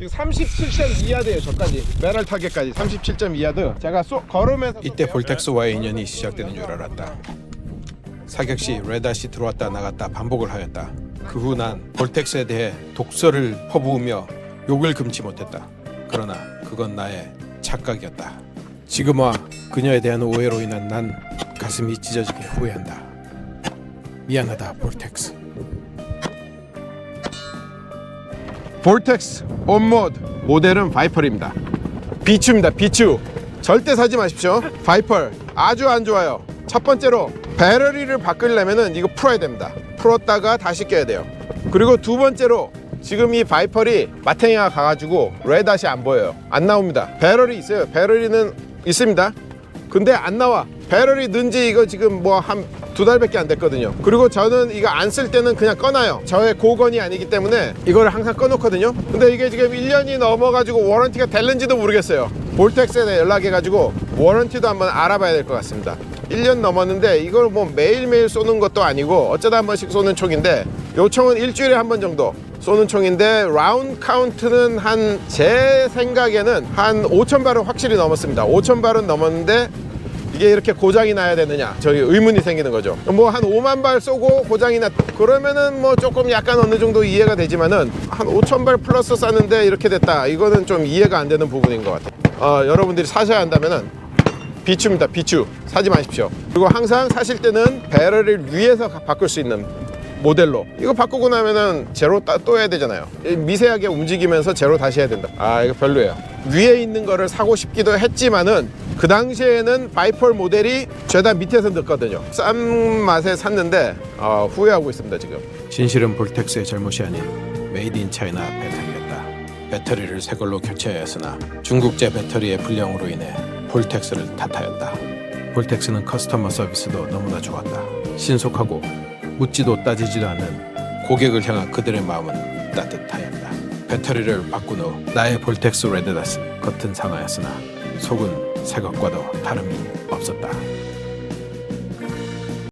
지금 37.2야드예요 저까지 메랄 타겟까지 37.2야드 제가 쏘, 걸으면서 이때. 볼텍스와의 인연이 시작되는 줄 알았다. 사격 시 레닷이 들어왔다 나갔다 반복을 하였다. 그 후 난 볼텍스에 대해 독설을 퍼부으며 욕을 금치 못했다. 그러나 그건 나의 착각이었다. 지금 와 그녀에 대한 오해로 인한 난 가슴이 찢어지게 후회한다. 미안하다 볼텍스. 볼텍스 온모드 모델은 바이펄입니다. 비추입니다 비추. 절대 사지 마십시오. 바이펄 아주 안 좋아요. 첫 번째로 배터리를 바꾸려면은 이거 풀어야 됩니다. 풀었다가 다시 껴야 돼요. 그리고 두 번째로 지금 이 바이펄이 마탱이가 가가지고 레닷이 안 보여요. 안 나옵니다. 배터리 있어요. 배터리는 있습니다 근데 안 나와. 배터리 넣은지 이거 지금 뭐 한 두 달밖에 안 됐거든요. 그리고 저는 이거 안 쓸 때는 그냥 꺼놔요. 저의 고건이 아니기 때문에 이거를 항상 꺼놓거든요. 근데 이게 지금 1년이 넘어가지고 워런티가 될는지도 모르겠어요. 볼텍스에 연락해가지고 워런티도 한번 알아봐야 될 것 같습니다. 1년 넘었는데 이걸 뭐 매일매일 쏘는 것도 아니고 어쩌다 한 번씩 쏘는 총인데 요 총은 일주일에 한 번 정도 쏘는 총인데 라운드 카운트는 한 제 생각에는 한 5천 발은 확실히 넘었습니다. 5천 발은 넘었는데 이게 이렇게 고장이 나야 되느냐. 저기 의문이 생기는 거죠. 뭐 한 5만 발 쏘고 고장이 났 그러면은 뭐 조금 약간 어느 정도 이해가 되지만은 한 5천 발 플러스 쐈는데 이렇게 됐다. 이거는 좀 이해가 안 되는 부분인 것 같아요. 어, 여러분들이 사셔야 한다면은 비추입니다. 비추. 사지 마십시오. 그리고 항상 사실 때는 배럴을 위에서 가- 바꿀 수 있는 모델로 이거 바꾸고 나면은 제로 따, 또 해야 되잖아요 이 미세하게 움직이면서 제로 다시 해야 된다 아 이거 별로예요 위에 있는 거를 사고 싶기도 했지만은 그 당시에는 바이펄 모델이 죄다 밑에서 넣거든요 싼 맛에 샀는데 어, 후회하고 있습니다 지금 진실은 볼텍스의 잘못이 아닌 메이드 인 차이나 배터리였다. 배터리를 새 걸로 교체해야 했으나 중국제 배터리의 불량으로 인해 볼텍스를 탓하였다. 볼텍스는 커스터머 서비스도 너무나 좋았다. 신속하고 묻지도 따지지도 않는 고객을 향한 그들의 마음은 따뜻하였다. 배터리를 바꾼 후 나의 볼텍스 레드닷은 겉은 상하였으나 속은 새 것과도 다름이 없었다.